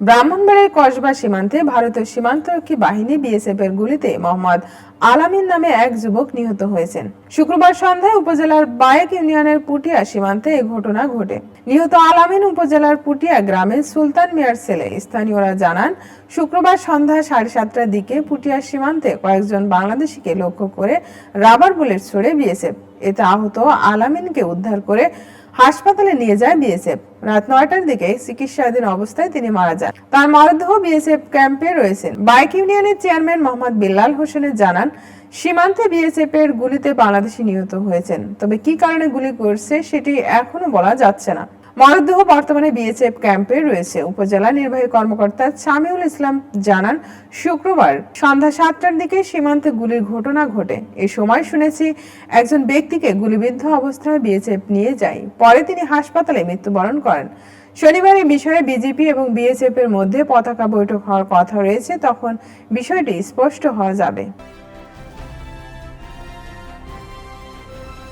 ব্রাহ্মণবাড়ির কসবা সীমান্তে ভারতীয় সীমান্তরক্ষী বাহিনী বিএসএফ এর গুলিতে মোহাম্মদ আলামিন নামে এক যুবক নিহত হয়েছেন। শুক্রবার সন্ধ্যায় উপজেলার বায়েক ইউনিয়নের পুটিয়া সীমান্তে এই ঘটনা ঘটে। নিহত আলামিন উপজেলার পুটিয়া গ্রামের সুলতান মিয়ার ছেলে, স্থানীয়রা জানান, শুক্রবার সন্ধ্যা সাড়ে সাতটার দিকে পুটিয়া সীমান্তে কয়েকজন বাংলাদেশিকে লক্ষ্য করে রাবার বুলেট ছড়ে বিএসএফ এতে আহত আলামিনকে উদ্ধার করে হাসপাতালে নিয়ে যায় বিএসএফ। রাত নয়টার দিকে চিকিৎসাধীন অবস্থায় তিনি মারা যান। তার মরদেহ বিএসএফ ক্যাম্পে রয়েছেন বাইক ইউনিয়নের চেয়ারম্যান মোহাম্মদ বিল্লাল হোসেনের জানান, সীমান্তে বিএসএফ এর গুলিতে বাংলাদেশি নিহত হয়েছেন। তবে কি কারণে গুলি করছে সেটি এখনও বলা যাচ্ছে না। মরদেহ বর্তমানে বিএসএফ ক্যাম্পে রয়েছে। উপজেলা নির্বাহী কর্মকর্তা সামিউল ইসলাম জানান, শুক্রবার সন্ধ্যা সাতটার দিকে সীমান্তে গুলির ঘটনা ঘটে। এ সময় শুনেছি একজন ব্যক্তিকে গুলিবিদ্ধ অবস্থায় বিএসএফ নিয়ে যায়। পরে তিনি হাসপাতালে মৃত্যুবরণ করেন। শনিবার এই বিষয়ে বিজেপি এবং বিএসএফ এর মধ্যে পতাকা বৈঠক হওয়ার কথা রয়েছে, তখন বিষয়টি স্পষ্ট হওয়া যাবে।